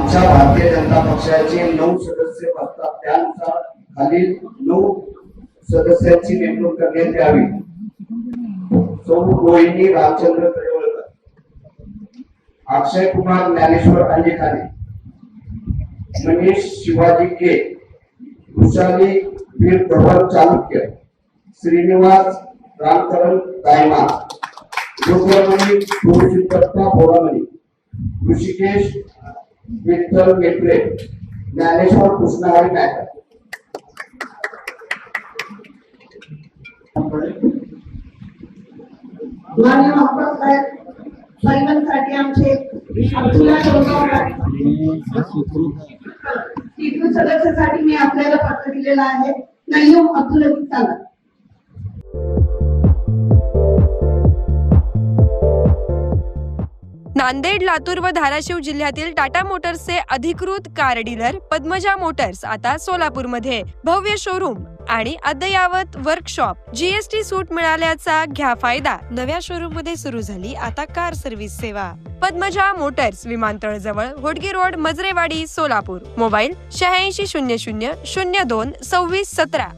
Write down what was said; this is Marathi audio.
आमच्या भारतीय जनता पक्षाचे नऊ सदस्य असतात त्यानुसार खालील नऊ सदस्यांची नेमणूक करण्यात यावी. सौ रोहिणी रामचंद्र तळवळकर अक्षय कुमार ज्ञानेश्वर अंजेखाने मनीष शिवाजी के वृषाली वीर धवन चालुक्य श्रीनिवास रामचरण कायमा रुद्रमणी गुरुचित्तप्पा बोरामणी ऋषिकेश विठ्ठल मेत्रे ज्ञानेश्वर कृष्णहरी नायकर मान्य साहेब साहेबांसाठी आमचे सदस्यासाठी मी आपल्याला पत्र दिलेलं आहे. नाही हो, अब्दुल चालत नांदेड लातूर व धाराशिव जिल्ह्यातील टाटा मोटर्सचे अधिकृत कार डीलर पद्मजा मोटर्स आता सोलापूरमध्ये. भव्य शोरूम आणि अद्ययावत वर्कशॉप जीएसटी सूट मिळाल्याचा घ्या फायदा. नव्या शोरूममध्ये सुरू झाली आता कार सर्व्हिस सेवा. पद्मजा मोटर्स विमानतळ जवळ होडगी रोड मजरेवाडी सोलापूर. मोबाईल शहाऐंशी शून्य शून्य शून्य दोन सव्वीस सतरा.